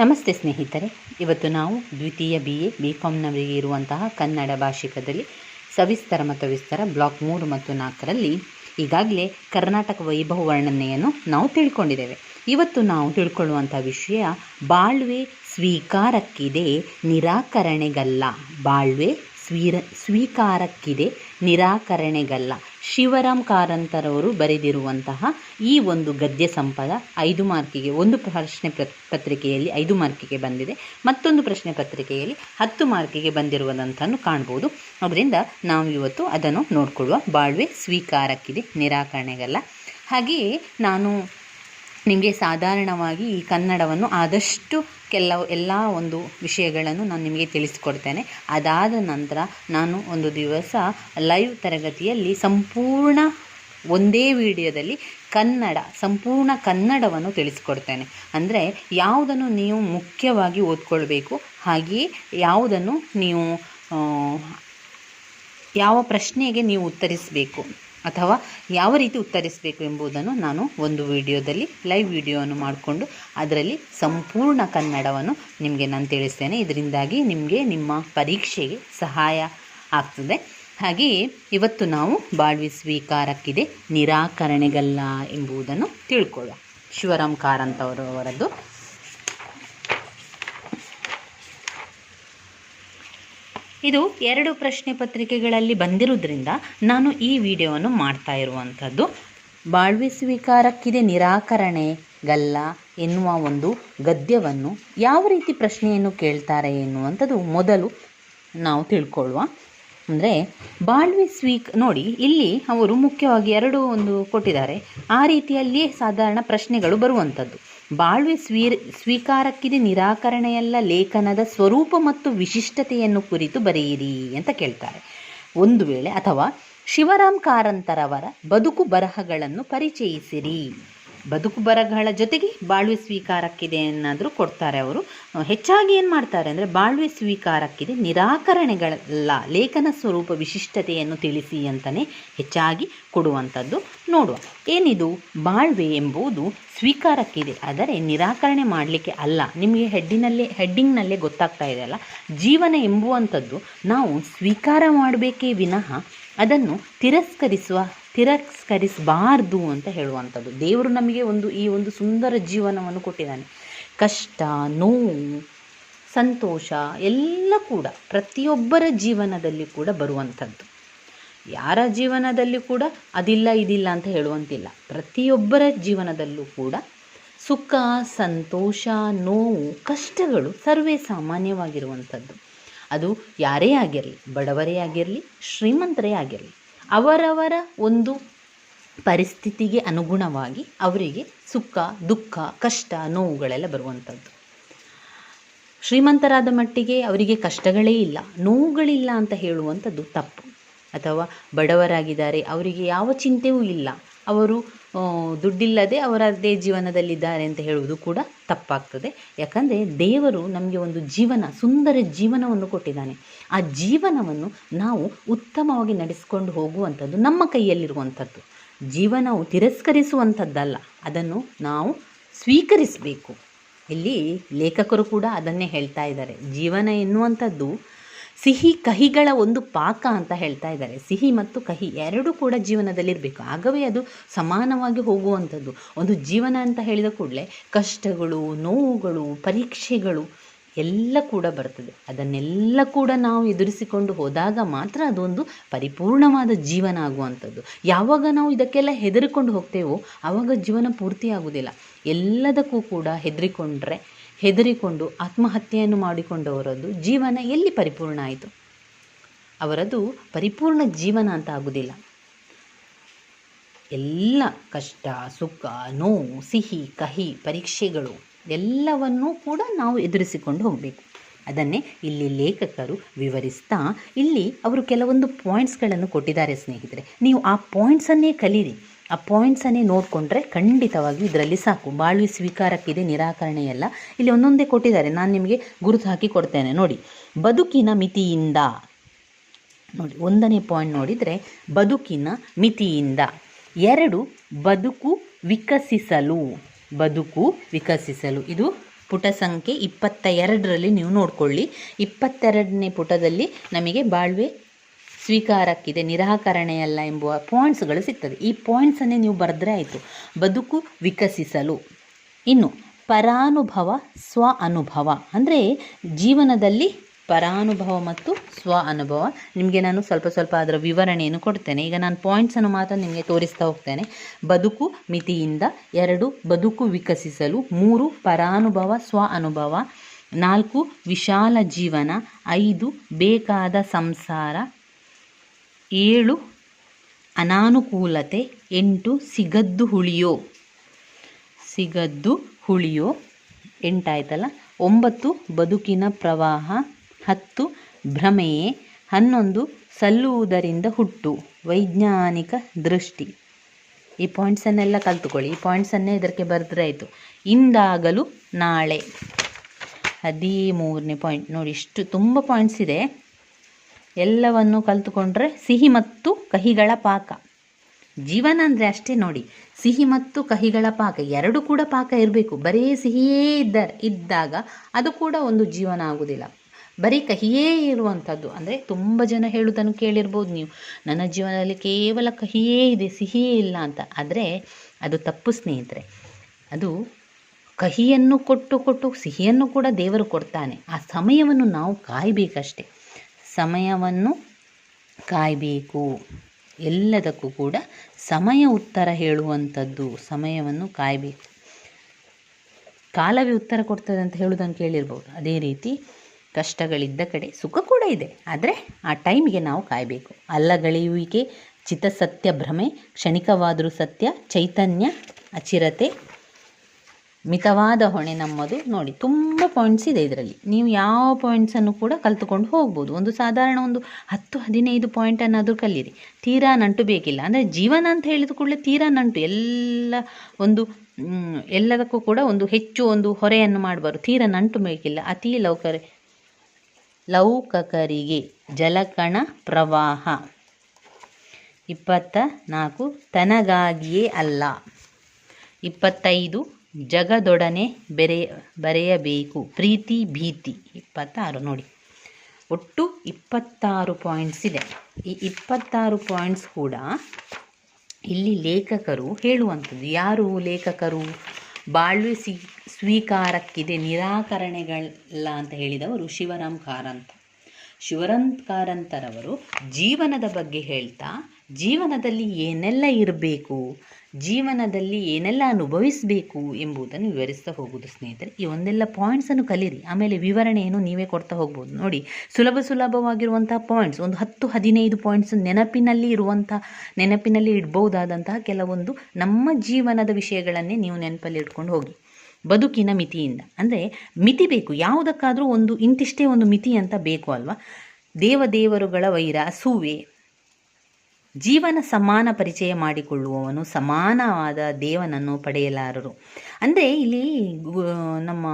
ನಮಸ್ತೆ ಸ್ನೇಹಿತರೆ. ಇವತ್ತು ನಾವು ದ್ವಿತೀಯ ಬಿ ಎ ಬಿ ಕಾಮ್ನವರಿಗೆ ಇರುವಂತಹ ಕನ್ನಡ ಭಾಷಿಕದಲ್ಲಿ ಸವಿಸ್ತರ ಮತ್ತು ವಿಸ್ತಾರ ಬ್ಲಾಕ್ ಮೂರು ಮತ್ತು ನಾಲ್ಕರಲ್ಲಿ ಈಗಾಗಲೇ ಕರ್ನಾಟಕ ವೈಭವ ವರ್ಣನೆಯನ್ನು ನಾವು ತಿಳ್ಕೊಂಡಿದ್ದೇವೆ. ಇವತ್ತು ನಾವು ತಿಳ್ಕೊಳ್ಳುವಂಥ ವಿಷಯ ಬಾಳ್ವೆ ಸ್ವೀಕಾರಕ್ಕಿದೆ, ನಿರಾಕರಣೆಗಲ್ಲ. ಬಾಳ್ವೆ ಸ್ವೀರ, ಸ್ವೀಕಾರಕ್ಕಿದೆ, ನಿರಾಕರಣೆಗಲ್ಲ. ಶಿವರಾಮ್ ಕಾರಂತರವರು ಬರೆದಿರುವಂತಹ ಈ ಒಂದು ಗದ್ಯ ಸಂಪದ ಐದು ಮಾರ್ಕಿಗೆ, ಒಂದು ಪ್ರಶ್ನೆ ಪ್ರ- ಪತ್ರಿಕೆಯಲ್ಲಿ ಐದು ಮಾರ್ಕಿಗೆ ಬಂದಿದೆ. ಮತ್ತೊಂದು ಪ್ರಶ್ನೆ ಪತ್ರಿಕೆಯಲ್ಲಿ ಹತ್ತು ಮಾರ್ಕಿಗೆ ಬಂದಿರುವುದಂತನ್ನು ಕಾಣ್ಬೋದು. ಅದರಿಂದ ನಾವು ಇವತ್ತು ಅದನ್ನು ನೋಡಿಕೊಳ್ಳುವ ಬಾಳ್ವೆ ಸ್ವೀಕಾರಕ್ಕಿದೆ, ನಿರಾಕರಣೆಗಲ್ಲ. ಹಾಗೆಯೇ ನಾನು ನಿಮಗೆ ಸಾಧಾರಣವಾಗಿ ಈ ಕನ್ನಡವನ್ನು ಆದಷ್ಟು ಕೆಲವು ಎಲ್ಲ ಒಂದು ವಿಷಯಗಳನ್ನು ನಾನು ನಿಮಗೆ ತಿಳಿಸಿಕೊಡ್ತೇನೆ. ಅದಾದ ನಂತರ ನಾನು ಒಂದು ದಿವಸ ಲೈವ್ ತರಗತಿಯಲ್ಲಿ ಸಂಪೂರ್ಣ ಒಂದೇ ವಿಡಿಯೋದಲ್ಲಿ ಕನ್ನಡ, ಸಂಪೂರ್ಣ ಕನ್ನಡವನ್ನು ತಿಳಿಸಿಕೊಡ್ತೇನೆ. ಅಂದರೆ ಯಾವುದನ್ನು ನೀವು ಮುಖ್ಯವಾಗಿ ಓದ್ಕೊಳ್ಬೇಕು, ಹಾಗೆಯೇ ಯಾವುದನ್ನು ನೀವು ಯಾವ ಪ್ರಶ್ನೆಗೆ ನೀವು ಉತ್ತರಿಸಬೇಕು. ಅಥವಾ ಯಾವ ರೀತಿ ಉತ್ತರಿಸಬೇಕು ಎಂಬುದನ್ನು ನಾನು ಒಂದು ವಿಡಿಯೋದಲ್ಲಿ, ಲೈವ್ ವಿಡಿಯೋವನ್ನು ಮಾಡಿಕೊಂಡು ಅದರಲ್ಲಿ ಸಂಪೂರ್ಣ ಕನ್ನಡವನ್ನು ನಿಮಗೆ ನಾನು ತಿಳಿಸ್ತೇನೆ. ಇದರಿಂದಾಗಿ ನಿಮಗೆ ನಿಮ್ಮ ಪರೀಕ್ಷೆಗೆ ಸಹಾಯ ಆಗ್ತದೆ. ಹಾಗೆಯೇ ಇವತ್ತು ನಾವು ಬಾಳ್ವಿ ಸ್ವೀಕಾರಕ್ಕಿದೆ ನಿರಾಕರಣೆಗಲ್ಲ ಎಂಬುದನ್ನು ತಿಳ್ಕೊಳ್ಳುವ ಶಿವರಾಮ್ ಕಾರಂತ್ ಅವರವರದ್ದು ಇದು ಎರಡು ಪ್ರಶ್ನೆ ಪತ್ರಿಕೆಗಳಲ್ಲಿ ಬಂದಿರೋದ್ರಿಂದ ನಾನು ಈ ವಿಡಿಯೋವನ್ನು ಮಾಡ್ತಾ ಇರುವಂಥದ್ದು. ಬಾಳ್ವೆ ಸ್ವೀಕಾರಕ್ಕಿದೆ ನಿರಾಕರಣೆಗಲ್ಲ ಎನ್ನುವ ಒಂದು ಗದ್ಯವನ್ನು ಯಾವ ರೀತಿ ಪ್ರಶ್ನೆಯನ್ನು ಕೇಳ್ತಾರೆ ಎನ್ನುವಂಥದ್ದು ಮೊದಲು ನಾವು ತಿಳ್ಕೊಳ್ಳುವ. ಅಂದರೆ ಬಾಳ್ವೆ ಸ್ವೀಕ್ ನೋಡಿ, ಇಲ್ಲಿ ಅವರು ಮುಖ್ಯವಾಗಿ ಎರಡು ಒಂದು ಕೊಟ್ಟಿದ್ದಾರೆ. ಆ ರೀತಿಯಲ್ಲಿಯೇ ಸಾಧಾರಣ ಪ್ರಶ್ನೆಗಳು ಬರುವಂಥದ್ದು. ಬಾಳ್ವೆ ಸ್ವೀರ್, ಸ್ವೀಕಾರಕ್ಕಿದೆ ನಿರಾಕರಣೆಯಲ್ಲ ಲೇಖನದ ಸ್ವರೂಪ ಮತ್ತು ವಿಶಿಷ್ಟತೆಯನ್ನು ಕುರಿತು ಬರೆಯಿರಿ ಅಂತ ಕೇಳ್ತಾರೆ. ಒಂದು ವೇಳೆ ಅಥವಾ ಶಿವರಾಮ್ ಕಾರಂತರವರ ಬದುಕು ಬರಹಗಳನ್ನು ಪರಿಚಯಿಸಿರಿ. ಬದುಕು ಬರಗಳ ಜೊತೆಗೆ ಬಾಳ್ವೆ ಸ್ವೀಕಾರಕ್ಕಿದೆ ಏನಾದರೂ ಕೊಡ್ತಾರೆ ಅವರು. ಹೆಚ್ಚಾಗಿ ಏನು ಮಾಡ್ತಾರೆ ಅಂದರೆ ಬಾಳ್ವೆ ಸ್ವೀಕಾರಕ್ಕಿದೆ ನಿರಾಕರಣೆಗಳಲ್ಲ ಲೇಖನ ಸ್ವರೂಪ ವಿಶಿಷ್ಟತೆಯನ್ನು ತಿಳಿಸಿ ಅಂತಲೇ ಹೆಚ್ಚಾಗಿ ಕೊಡುವಂಥದ್ದು ನೋಡುವ. ಏನಿದು? ಬಾಳ್ವೆ ಎಂಬುದು ಸ್ವೀಕಾರಕ್ಕಿದೆ. ಆದರೆ ನಿರಾಕರಣೆ ಮಾಡಲಿಕ್ಕೆ ಅಲ್ಲ. ನಿಮಗೆ ಹೆಡ್ಡಿನಲ್ಲೇ, ಹೆಡ್ಡಿಂಗ್ನಲ್ಲೇ ಗೊತ್ತಾಗ್ತಾ ಇದೆ ಅಲ್ಲ. ಜೀವನ ಎಂಬುವಂಥದ್ದು ನಾವು ಸ್ವೀಕಾರ ಮಾಡಬೇಕೇ ವಿನಃ ಅದನ್ನು ತಿರಸ್ಕರಿಸುವ, ತಿರಸ್ಕರಿಸಬಾರ್ದು ಅಂತ ಹೇಳುವಂಥದ್ದು. ದೇವರು ನಮಗೆ ಒಂದು ಈ ಒಂದು ಸುಂದರ ಜೀವನವನ್ನು ಕೊಟ್ಟಿದ್ದಾನೆ. ಕಷ್ಟ, ನೋವು, ಸಂತೋಷ ಎಲ್ಲ ಕೂಡ ಪ್ರತಿಯೊಬ್ಬರ ಜೀವನದಲ್ಲಿ ಕೂಡ ಬರುವಂಥದ್ದು. ಯಾರ ಜೀವನದಲ್ಲಿ ಕೂಡ ಅದಿಲ್ಲ, ಇದಿಲ್ಲ ಅಂತ ಹೇಳುವಂತಿಲ್ಲ. ಪ್ರತಿಯೊಬ್ಬರ ಜೀವನದಲ್ಲೂ ಕೂಡ ಸುಖ, ಸಂತೋಷ, ನೋವು, ಕಷ್ಟಗಳು ಸರ್ವೇ ಸಾಮಾನ್ಯವಾಗಿರುವಂಥದ್ದು. ಅದು ಯಾರೇ ಆಗಿರಲಿ, ಬಡವರೇ ಆಗಿರಲಿ, ಶ್ರೀಮಂತರೇ ಆಗಿರಲಿ, ಅವರವರ ಒಂದು ಪರಿಸ್ಥಿತಿಗೆ ಅನುಗುಣವಾಗಿ ಅವರಿಗೆ ಸುಖ, ದುಃಖ, ಕಷ್ಟ, ನೋವುಗಳೆಲ್ಲ ಬರುವಂಥದ್ದು. ಶ್ರೀಮಂತರಾದ ಮಟ್ಟಿಗೆ ಅವರಿಗೆ ಕಷ್ಟಗಳೇ ಇಲ್ಲ, ನೋವುಗಳಿಲ್ಲ ಅಂತ ಹೇಳುವಂಥದ್ದು ತಪ್ಪು. ಅಥವಾ ಬಡವರಾಗಿದ್ದಾರೆ, ಅವರಿಗೆ ಯಾವ ಚಿಂತೆಯೂ ಇಲ್ಲ, ಅವರು ದುಡ್ಡಿಲ್ಲದೆ ಅವರದ್ದೇ ಜೀವನದಲ್ಲಿದ್ದಾರೆ ಅಂತ ಹೇಳುವುದು ಕೂಡ ತಪ್ಪಾಗ್ತದೆ. ಯಾಕಂದರೆ ದೇವರು ನಮಗೆ ಒಂದು ಜೀವನ, ಸುಂದರ ಜೀವನವನ್ನು ಕೊಟ್ಟಿದ್ದಾನೆ. ಆ ಜೀವನವನ್ನು ನಾವು ಉತ್ತಮವಾಗಿ ನಡೆಸಿಕೊಂಡು ಹೋಗುವಂಥದ್ದು ನಮ್ಮ ಕೈಯಲ್ಲಿರುವಂಥದ್ದು. ಜೀವನವು ತಿರಸ್ಕರಿಸುವಂಥದ್ದಲ್ಲ, ಅದನ್ನು ನಾವು ಸ್ವೀಕರಿಸಬೇಕು. ಇಲ್ಲಿ ಲೇಖಕರು ಕೂಡ ಅದನ್ನೇ ಹೇಳ್ತಾ ಇದ್ದಾರೆ. ಜೀವನ ಎನ್ನುವಂಥದ್ದು ಸಿಹಿ ಕಹಿಗಳ ಒಂದು ಪಾಕ ಅಂತ ಹೇಳ್ತಾ ಇದ್ದಾರೆ. ಸಿಹಿ ಮತ್ತು ಕಹಿ ಎರಡೂ ಕೂಡ ಜೀವನದಲ್ಲಿರಬೇಕು. ಆಗವೇ ಅದು ಸಮಾನವಾಗಿ ಹೋಗುವಂಥದ್ದು. ಒಂದು ಜೀವನ ಅಂತ ಹೇಳಿದ ಕೂಡಲೇ ಕಷ್ಟಗಳು, ನೋವುಗಳು, ಪರೀಕ್ಷೆಗಳು ಎಲ್ಲ ಕೂಡ ಬರ್ತದೆ. ಅದನ್ನೆಲ್ಲ ಕೂಡ ನಾವು ಎದುರಿಸಿಕೊಂಡು ಹೋದಾಗ ಮಾತ್ರ ಅದೊಂದು ಪರಿಪೂರ್ಣವಾದ ಜೀವನ ಆಗುವಂಥದ್ದು. ಯಾವಾಗ ನಾವು ಇದಕ್ಕೆಲ್ಲ ಹೆದರಿಕೊಂಡು ಹೋಗ್ತೇವೋ ಆವಾಗ ಜೀವನ ಪೂರ್ತಿ ಆಗುವುದಿಲ್ಲ ಎಲ್ಲದಕ್ಕೂ ಕೂಡ ಹೆದರಿಕೊಂಡ್ರೆ ಹೆದರಿಕೊಂಡು ಆತ್ಮಹತ್ಯೆಯನ್ನು ಮಾಡಿಕೊಂಡವರದ್ದು ಜೀವನ ಎಲ್ಲಿ ಪರಿಪೂರ್ಣ ಆಯಿತು? ಅವರದು ಪರಿಪೂರ್ಣ ಜೀವನ ಅಂತ ಆಗುವುದಿಲ್ಲ ಎಲ್ಲ ಕಷ್ಟ, ಸುಖ, ನೋವು, ಸಿಹಿ, ಕಹಿ, ಪರೀಕ್ಷೆಗಳು ಎಲ್ಲವನ್ನೂ ಕೂಡ ನಾವು ಎದುರಿಸಿಕೊಂಡು ಹೋಗಬೇಕು. ಅದನ್ನೇ ಇಲ್ಲಿ ಲೇಖಕರು ವಿವರಿಸ್ತಾ ಇಲ್ಲಿ ಅವರು ಕೆಲವೊಂದು ಪಾಯಿಂಟ್ಸ್ಗಳನ್ನು ಕೊಟ್ಟಿದ್ದಾರೆ ಸ್ನೇಹಿತರೆ. ನೀವು ಆ ಪಾಯಿಂಟ್ಸನ್ನೇ ಕಲೀರಿ. ಆ ಪಾಯಿಂಟ್ಸನ್ನೇ ನೋಡಿಕೊಂಡ್ರೆ ಖಂಡಿತವಾಗಿ ಇದರಲ್ಲಿ ಸಾಕು. ಬಾಳ್ವಿ ಸ್ವೀಕಾರಕ್ಕಿದೆ ನಿರಾಕರಣೆಯಲ್ಲ ಇಲ್ಲಿ ಒಂದೊಂದೇ ಕೊಟ್ಟಿದ್ದಾರೆ. ನಾನು ನಿಮಗೆ ಗುರುತು ಹಾಕಿ ಕೊಡ್ತೇನೆ. ನೋಡಿ, ಬದುಕಿನ ಮಿತಿಯಿಂದ, ನೋಡಿ, ಒಂದನೇ ಪಾಯಿಂಟ್ ನೋಡಿದರೆ ಬದುಕಿನ ಮಿತಿಯಿಂದ ಎರಡು ಬದುಕು ವಿಕಸಿಸಲು ಬದುಕು ವಿಕಸಿಸಲು. ಇದು ಪುಟ ಸಂಖ್ಯೆ ಇಪ್ಪತ್ತ ಎರಡರಲ್ಲಿ ನೀವು ನೋಡಿಕೊಳ್ಳಿ. ಇಪ್ಪತ್ತೆರಡನೇ ಪುಟದಲ್ಲಿ ನಮಗೆ ಬಾಳ್ವೆ ಸ್ವೀಕಾರಕ್ಕಿದೆ, ನಿರಾಕರಣೆಯಲ್ಲ ಎಂಬುವ ಪಾಯಿಂಟ್ಸ್ಗಳು ಸಿಗ್ತದೆ. ಈ ಪಾಯಿಂಟ್ಸನ್ನೇ ನೀವು ಬರೆದ್ರೆ ಆಯಿತು. ಬದುಕು ವಿಕಸಿಸಲು. ಇನ್ನು ಪರಾನುಭವ, ಸ್ವ ಅನುಭವ. ಅಂದರೆ ಜೀವನದಲ್ಲಿ ಪರಾನುಭವ ಮತ್ತು ಸ್ವ ಅನುಭವ. ನಿಮಗೆ ನಾನು ಸ್ವಲ್ಪ ಸ್ವಲ್ಪ ಅದರ ವಿವರಣೆಯನ್ನು ಕೊಡ್ತೇನೆ. ಈಗ ನಾನು ಪಾಯಿಂಟ್ಸನ್ನು ಮಾತ್ರ ನಿಮಗೆ ತೋರಿಸ್ತಾ ಹೋಗ್ತೇನೆ. ಬದುಕು ಮಿತಿಯಿಂದ ಎರಡು, ಬದುಕು ವಿಕಸಿಸಲು. ಮೂರು, ಪರಾನುಭವ, ಸ್ವ ಅನುಭವ. ನಾಲ್ಕು, ವಿಶಾಲ ಜೀವನ. ಐದು, ಬೇಕಾದ ಸಂಸಾರ. ಏಳು ಅನಾನುಕೂಲತೆ ಎಂಟು ಸಿಗದ್ದು ಹುಳಿಯೋ. ಸಿಗದ್ದು ಹುಳಿಯೋ. ಎಂಟಾಯ್ತಲ್ಲ? ಒಂಬತ್ತು ಬದುಕಿನ ಪ್ರವಾಹ, ಹತ್ತು ಭ್ರಮೆಯೇ, ಹನ್ನೊಂದು ಸಲ್ಲುವುದರಿಂದ ಹುಟ್ಟು, ವೈಜ್ಞಾನಿಕ ದೃಷ್ಟಿ. ಈ ಪಾಯಿಂಟ್ಸನ್ನೆಲ್ಲ ಕಲ್ತುಕೊಳ್ಳಿ. ಈ ಪಾಯಿಂಟ್ಸನ್ನೇ ಇದಕ್ಕೆ ಬರೆದ್ರೆ ಆಯಿತು. ಇಂದಾಗಲು ನಾಳೆ. ಹದಿಮೂರನೇ ಪಾಯಿಂಟ್ ನೋಡಿ, ಇಷ್ಟು ತುಂಬ ಪಾಯಿಂಟ್ಸ್ ಇದೆ. ಎಲ್ಲವನ್ನು ಕಲ್ತುಕೊಂಡ್ರೆ ಸಿಹಿ ಮತ್ತು ಕಹಿಗಳ ಪಾಕ. ಜೀವನ ಅಂದರೆ ಅಷ್ಟೇ ನೋಡಿ, ಸಿಹಿ ಮತ್ತು ಕಹಿಗಳ ಪಾಕ, ಎರಡು ಕೂಡ ಪಾಕ ಇರಬೇಕು. ಬರೀ ಸಿಹಿಯೇ ಇದ್ದ, ಇದ್ದಾಗ ಅದು ಕೂಡ ಒಂದು ಜೀವನ ಆಗುವುದಿಲ್ಲ ಬರೀ ಕಹಿಯೇ ಇರುವಂಥದ್ದು. ಅಂದರೆ ತುಂಬ ಜನ ಹೇಳುವುದನ್ನು ಕೇಳಿರ್ಬೋದು ನೀವು. ನನ್ನ ಜೀವನದಲ್ಲಿ ಕೇವಲ ಕಹಿಯೇ ಇದೆ, ಸಿಹಿಯೇ ಇಲ್ಲ ಅಂತ. ಆದರೆ ಅದು ತಪ್ಪು ಸ್ನೇಹಿತರೆ. ಅದು ಕಹಿಯನ್ನು ಕೊಟ್ಟು ಕೊಟ್ಟು ಸಿಹಿಯನ್ನು ಕೂಡ ದೇವರು ಕೊಡ್ತಾನೆ. ಆ ಸಮಯವನ್ನು ನಾವು ಕಾಯಬೇಕಷ್ಟೆ. ಸಮಯವನ್ನು ಕಾಯಬೇಕು. ಎಲ್ಲದಕ್ಕೂ ಕೂಡ ಸಮಯ ಉತ್ತರ ಹೇಳುವಂಥದ್ದು, ಸಮಯವನ್ನು ಕಾಯಬೇಕು. ಕಾಲವೇ ಉತ್ತರ ಕೊಡ್ತದೆ ಅಂತ ಹೇಳುವುದನ್ನು ಕೇಳಿರ್ಬೋದು. ಅದೇ ರೀತಿ ಕಷ್ಟಗಳಿದ್ದ ಕಡೆ ಸುಖ ಕೂಡ ಇದೆ. ಆದರೆ ಆ ಟೈಮಿಗೆ ನಾವು ಕಾಯಬೇಕು. ಅಲ್ಲಗಳೆಯುವಿಕೆ ಚಿತ್ತಸತ್ಯ ಭ್ರಮೆ, ಕ್ಷಣಿಕವಾದರೂ ಸತ್ಯ, ಚೈತನ್ಯ, ಅಚಿರತೆ ಮಿತವಾದ ಹೊಣೆ ನಮ್ಮದು. ನೋಡಿ, ತುಂಬ ಪಾಯಿಂಟ್ಸ್ ಇದೆ ಇದರಲ್ಲಿ. ನೀವು ಯಾವ ಪಾಯಿಂಟ್ಸನ್ನು ಕೂಡ ಕಲ್ತುಕೊಂಡು ಹೋಗ್ಬೋದು. ಒಂದು ಸಾಧಾರಣ ಒಂದು ಹತ್ತು, ಹದಿನೈದು ಪಾಯಿಂಟನ್ನಾದರೂ ಕಲೀರಿ. ತೀರಾ ನಂಟು ಬೇಕಿಲ್ಲ. ಅಂದರೆ ಜೀವನ ಅಂತ ಹೇಳಿದ ಕೂಡಲೇ ತೀರಾ ನಂಟು. ಎಲ್ಲ ಒಂದು ಎಲ್ಲದಕ್ಕೂ ಕೂಡ ಒಂದು ಹೆಚ್ಚು ಒಂದು ಹೊರೆಯನ್ನು ಮಾಡಬಾರ್ದು. ತೀರಾ ನಂಟು ಬೇಕಿಲ್ಲ. ಅತಿ ಲೌಕರ, ಲೌಕಕರಿಗೆ ಜಲಕಣ ಪ್ರವಾಹ. ಇಪ್ಪತ್ತ ನಾಲ್ಕು, ತನಗಾಗಿಯೇ ಅಲ್ಲ. ಇಪ್ಪತ್ತೈದು ಜಗದೊಡನೆ ಬೆರೆ, ಬರೆಯಬೇಕು. ಪ್ರೀತಿ, ಭೀತಿ. ಇಪ್ಪತ್ತಾರು ನೋಡಿ. ಒಟ್ಟು ಇಪ್ಪತ್ತಾರು ಪಾಯಿಂಟ್ಸ್ ಇದೆ. ಈ ಇಪ್ಪತ್ತಾರು ಪಾಯಿಂಟ್ಸ್ ಕೂಡ ಇಲ್ಲಿ ಲೇಖಕರು ಹೇಳುವಂಥದ್ದು. ಯಾರು ಲೇಖಕರು? ಬಾಳ್ವೆ ಸಿ, ಸ್ವೀಕಾರಕ್ಕಿದೆ ನಿರಾಕರಣೆಗಳಲ್ಲ ಅಂತ ಹೇಳಿದವರು ಶಿವರಾಮ್ ಕಾರಂತ ಶಿವರಾಮ್ ಕಾರಂತರವರು ಜೀವನದ ಬಗ್ಗೆ ಹೇಳ್ತಾ ಜೀವನದಲ್ಲಿ ಏನೆಲ್ಲ ಇರಬೇಕು, ಜೀವನದಲ್ಲಿ ಏನೆಲ್ಲ ಅನುಭವಿಸಬೇಕು ಎಂಬುದನ್ನು ವಿವರಿಸ್ತಾ ಹೋಗುವುದು ಸ್ನೇಹಿತರೆ. ಈ ಒಂದೆಲ್ಲ ಪಾಯಿಂಟ್ಸನ್ನು ಕಲೀರಿ. ಆಮೇಲೆ ವಿವರಣೆಯನ್ನು ನೀವೇ ಕೊಡ್ತಾ ಹೋಗ್ಬೋದು. ನೋಡಿ, ಸುಲಭ ಸುಲಭವಾಗಿರುವಂಥ ಪಾಯಿಂಟ್ಸ್ ಒಂದು ಹತ್ತು, ಹದಿನೈದು ಪಾಯಿಂಟ್ಸ್ ನೆನಪಿನಲ್ಲಿ ಇರುವಂಥ, ನೆನಪಿನಲ್ಲಿ ಇಡ್ಬೋದಾದಂತಹ ಕೆಲವೊಂದು ನಮ್ಮ ಜೀವನದ ವಿಷಯಗಳನ್ನೇ ನೀವು ನೆನಪಲ್ಲಿ ಇಟ್ಕೊಂಡು ಹೋಗಿ. ಬದುಕಿನ ಮಿತಿಯಿಂದ. ಅಂದರೆ ಮಿತಿ ಬೇಕು. ಯಾವುದಕ್ಕಾದರೂ ಒಂದು ಇಂತಿಷ್ಟೇ ಒಂದು ಮಿತಿ ಅಂತ ಬೇಕು ಅಲ್ವಾ? ದೇವದೇವರುಗಳ ವೈರ ಅಸೂವೆ ಜೀವನ ಸಮಾನ ಪರಿಚಯ ಮಾಡಿಕೊಳ್ಳುವವನು ಸಮಾನವಾದ ದೇವನನ್ನು ಪಡೆಯಲಾರರು. ಅಂದರೆ ಇಲ್ಲಿ ನಮ್ಮ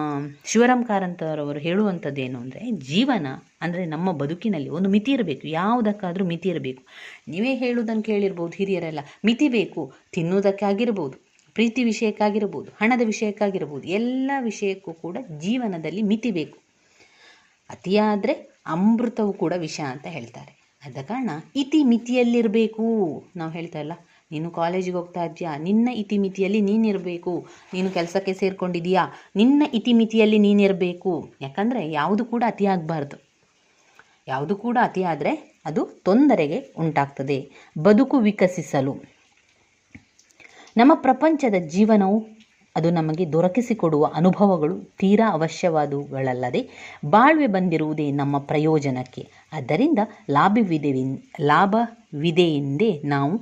ಶಿವರಾಮ್ ಕಾರಂತರವರು ಹೇಳುವಂಥದ್ದೇನು ಅಂದರೆ, ಜೀವನ ಅಂದರೆ ನಮ್ಮ ಬದುಕಿನಲ್ಲಿ ಒಂದು ಮಿತಿ ಇರಬೇಕು, ಯಾವುದಕ್ಕಾದರೂ ಮಿತಿ ಇರಬೇಕು. ನೀವೇ ಹೇಳುವುದನ್ನು ಕೇಳಿರ್ಬೋದು, ಹಿರಿಯರೆಲ್ಲ. ಮಿತಿ ಬೇಕು, ತಿನ್ನುವುದಕ್ಕಾಗಿರ್ಬೋದು, ಪ್ರೀತಿ ವಿಷಯಕ್ಕಾಗಿರ್ಬೋದು, ಹಣದ ವಿಷಯಕ್ಕಾಗಿರ್ಬೋದು, ಎಲ್ಲ ವಿಷಯಕ್ಕೂ ಕೂಡ ಜೀವನದಲ್ಲಿ ಮಿತಿ ಬೇಕು. ಅತಿಯಾದರೆ ಅಮೃತವು ಕೂಡ ವಿಷ ಅಂತ ಹೇಳ್ತಾರೆ. ಆದ ಕಾರಣ ಇತಿ ಮಿತಿಯಲ್ಲಿರಬೇಕು ನಾವು ಹೇಳ್ತಾ ಇಲ್ಲ, ನೀನು ಕಾಲೇಜಿಗೆ ಹೋಗ್ತಾ ಇದೆಯಾ? ನಿನ್ನ ಇತಿಮಿತಿಯಲ್ಲಿ ನೀನಿರಬೇಕು. ನೀನು ಕೆಲಸಕ್ಕೆ ಸೇರಿಕೊಂಡಿದೀಯಾ? ನಿನ್ನ ಇತಿಮಿತಿಯಲ್ಲಿ ನೀನಿರಬೇಕು. ಯಾಕಂದರೆ ಯಾವುದು ಕೂಡ ಅತಿಯಾಗಬಾರ್ದು ಯಾವುದು ಕೂಡ ಅತಿಯಾದರೆ ಅದು ತೊಂದರೆಗೆ ಉಂಟಾಗ್ತದೆ. ಬದುಕು ವಿಕಸಿಸಲು. ನಮ್ಮ ಪ್ರಪಂಚದ ಜೀವನವು ಅದು ನಮಗೆ ದೊರಕಿಸಿಕೊಡುವ ಅನುಭವಗಳು ತೀರಾ ಅವಶ್ಯವಾದವುಗಳಲ್ಲದೆ ಬಾಳ್ವೆ ಬಂದಿರುವುದೇ ನಮ್ಮ ಪ್ರಯೋಜನಕ್ಕೆ. ಆದ್ದರಿಂದ ಲಾಭವಿದೆ ಲಾಭವಿದೆಯೆಂದೇ ನಾವು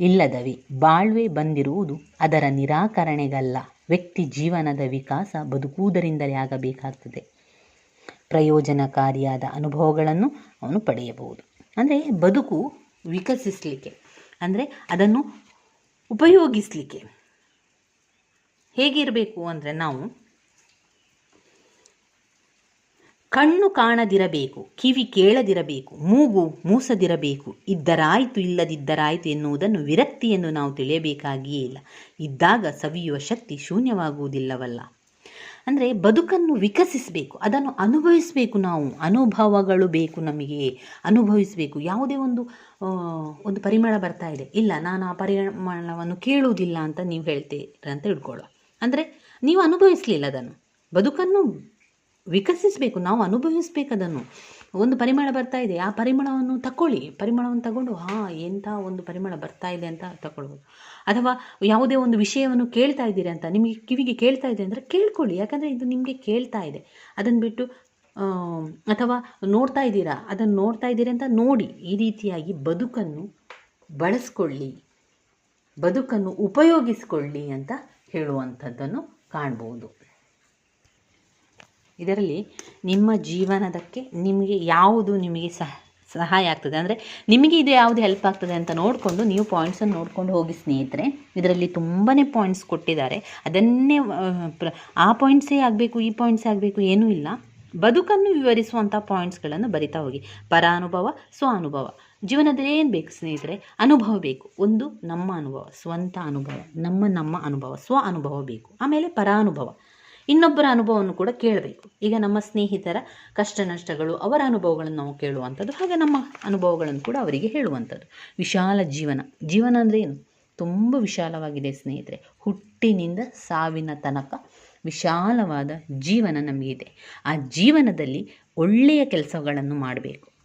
ಇಲ್ಲದವೆ. ಬಾಳ್ವೆ ಬಂದಿರುವುದು ಅದರ ನಿರಾಕರಣೆಗಲ್ಲ. ವ್ಯಕ್ತಿ ಜೀವನದ ವಿಕಾಸ ಬದುಕುವುದರಿಂದಲೇ ಆಗಬೇಕಾಗ್ತದೆ. ಪ್ರಯೋಜನಕಾರಿಯಾದ ಅನುಭವಗಳನ್ನು ಅವನು ಪಡೆಯಬಹುದು. ಅಂದರೆ ಬದುಕು ವಿಕಸಿಸಲಿಕ್ಕೆ, ಅಂದರೆ ಅದನ್ನು ಉಪಯೋಗಿಸಲಿಕ್ಕೆ. ಹೇಗಿರಬೇಕು ಅಂದರೆ ನಾವು ಕಣ್ಣು ಕಾಣದಿರಬೇಕು, ಕಿವಿ ಕೇಳದಿರಬೇಕು, ಮೂಗು ಮೂಸದಿರಬೇಕು, ಇದ್ದರಾಯಿತು ಇಲ್ಲದಿದ್ದರಾಯಿತು ಎನ್ನುವುದನ್ನು ವಿರಕ್ತಿಯನ್ನು ನಾವು ತಿಳಿಯಬೇಕಾಗಿಯೇ ಇಲ್ಲ. ಇದ್ದಾಗ ಸವಿಯುವ ಶಕ್ತಿ ಶೂನ್ಯವಾಗುವುದಿಲ್ಲವಲ್ಲ. ಅಂದರೆ ಬದುಕನ್ನು ವಿಕಸಿಸಬೇಕು, ಅದನ್ನು ಅನುಭವಿಸಬೇಕು ನಾವು. ಅನುಭವಗಳು ಬೇಕು ನಮಗೆ. ಅನುಭವಿಸಬೇಕು. ಯಾವುದೇ ಒಂದು ಒಂದು ಪರಿಮಳ ಬರ್ತಾ ಇದೆ. ಇಲ್ಲ, ನಾನು ಆ ಪರಿಮಳವನ್ನು ಕೇಳುವುದಿಲ್ಲ ಅಂತ ನೀವು ಹೇಳ್ತೀರಂತ ಇಟ್ಕೊಳ್ಳೋ ಅಂದರೆ ನೀವು ಅನುಭವಿಸಲಿಲ್ಲ ಅದನ್ನು. ಬದುಕನ್ನು ವಿಕಸಿಸಬೇಕು, ನಾವು ಅನುಭವಿಸ್ಬೇಕು ಅದನ್ನು ಒಂದು ಪರಿಮಳ ಬರ್ತಾ ಇದೆ, ಆ ಪರಿಮಳವನ್ನು ತಕೊಳ್ಳಿ. ಪರಿಮಳವನ್ನು ತಗೊಂಡು, ಹಾಂ, ಎಂಥ ಒಂದು ಪರಿಮಳ ಬರ್ತಾ ಇದೆ ಅಂತ ತಗೊಳ್ಬೋದು ಅಥವಾ ಯಾವುದೇ ಒಂದು ವಿಷಯವನ್ನು ಕೇಳ್ತಾ ಇದ್ದೀರಿ ಅಂತ, ನಿಮಗೆ ಕಿವಿಗೆ ಕೇಳ್ತಾ ಇದೆ ಅಂದರೆ ಕೇಳ್ಕೊಳ್ಳಿ. ಯಾಕಂದರೆ ಇದು ನಿಮಗೆ ಕೇಳ್ತಾ ಇದೆ. ಅದನ್ನು ಬಿಟ್ಟು ಅಥವಾ ನೋಡ್ತಾ ಇದ್ದೀರಾ, ಅದನ್ನು ನೋಡ್ತಾ ಇದ್ದೀರಿ ಅಂತ ನೋಡಿ. ಈ ರೀತಿಯಾಗಿ ಬದುಕನ್ನು ಬಳಸ್ಕೊಳ್ಳಿ. ಬದುಕನ್ನು ಉಪಯೋಗಿಸ್ಕೊಳ್ಳಿ ಅಂತ ಹೇಳುವಂಥದ್ದನ್ನು ಕಾಣ್ಬೋದು. ಇದರಲ್ಲಿ ನಿಮ್ಮ ಜೀವನದಕ್ಕೆ ನಿಮಗೆ ಯಾವುದು ನಿಮಗೆ ಸಹ ಸಹಾಯ ಆಗ್ತದೆ? ಅಂದರೆ ನಿಮಗೆ ಇದು ಯಾವುದು ಹೆಲ್ಪ್ ಆಗ್ತದೆ ಅಂತ ನೋಡಿಕೊಂಡು ನೀವು ಪಾಯಿಂಟ್ಸನ್ನು ನೋಡ್ಕೊಂಡು ಹೋಗಿ ಸ್ನೇಹಿತರೆ ಇದರಲ್ಲಿ ತುಂಬಾ ಪಾಯಿಂಟ್ಸ್ ಕೊಟ್ಟಿದ್ದಾರೆ. ಅದನ್ನೇ ಆ, ಪಾಯಿಂಟ್ಸೇ ಆಗಬೇಕು ಈ ಪಾಯಿಂಟ್ಸೇ ಆಗಬೇಕು ಏನೂ ಇಲ್ಲ. ಬದುಕನ್ನು ವಿವರಿಸುವಂಥ ಪಾಯಿಂಟ್ಸ್ಗಳನ್ನು ಬರಿತಾ ಹೋಗಿ. ಪರಾನುಭವ ಸ್ವ ಅನುಭವ ಜೀವನದಲ್ಲಿ ಏನು ಬೇಕು ಸ್ನೇಹಿತರೆ? ಅನುಭವ ಬೇಕು. ಒಂದು ನಮ್ಮ ಅನುಭವ, ಸ್ವಂತ ಅನುಭವ, ನಮ್ಮ ನಮ್ಮ ಅನುಭವ, ಸ್ವ ಅನುಭವ ಬೇಕು. ಆಮೇಲೆ ಪರಾನುಭವ. ಇನ್ನೊಬ್ಬರ ಅನುಭವವನ್ನು ಕೂಡ ಕೇಳಬೇಕು. ಈಗ ನಮ್ಮ ಸ್ನೇಹಿತರ ಕಷ್ಟ ನಷ್ಟಗಳು, ಅವರ ಅನುಭವಗಳನ್ನು ನಾವು ಕೇಳುವಂಥದ್ದು, ಹಾಗೆ ನಮ್ಮ ಅನುಭವಗಳನ್ನು ಕೂಡ ಅವರಿಗೆ ಹೇಳುವಂಥದ್ದು. ವಿಶಾಲ ಜೀವನ. ಜೀವನ ಅಂದರೆ ಏನು? ತುಂಬ ವಿಶಾಲವಾಗಿದೆ ಸ್ನೇಹಿತರೆ. ಹುಟ್ಟಿನಿಂದ ಸಾವಿನ ತನಕ ವಿಶಾಲವಾದ ಜೀವನ ನಮಗಿದೆ. ಆ ಜೀವನದಲ್ಲಿ ಒಳ್ಳೆಯ ಕೆಲಸಗಳನ್ನು ಮಾಡಬೇಕು.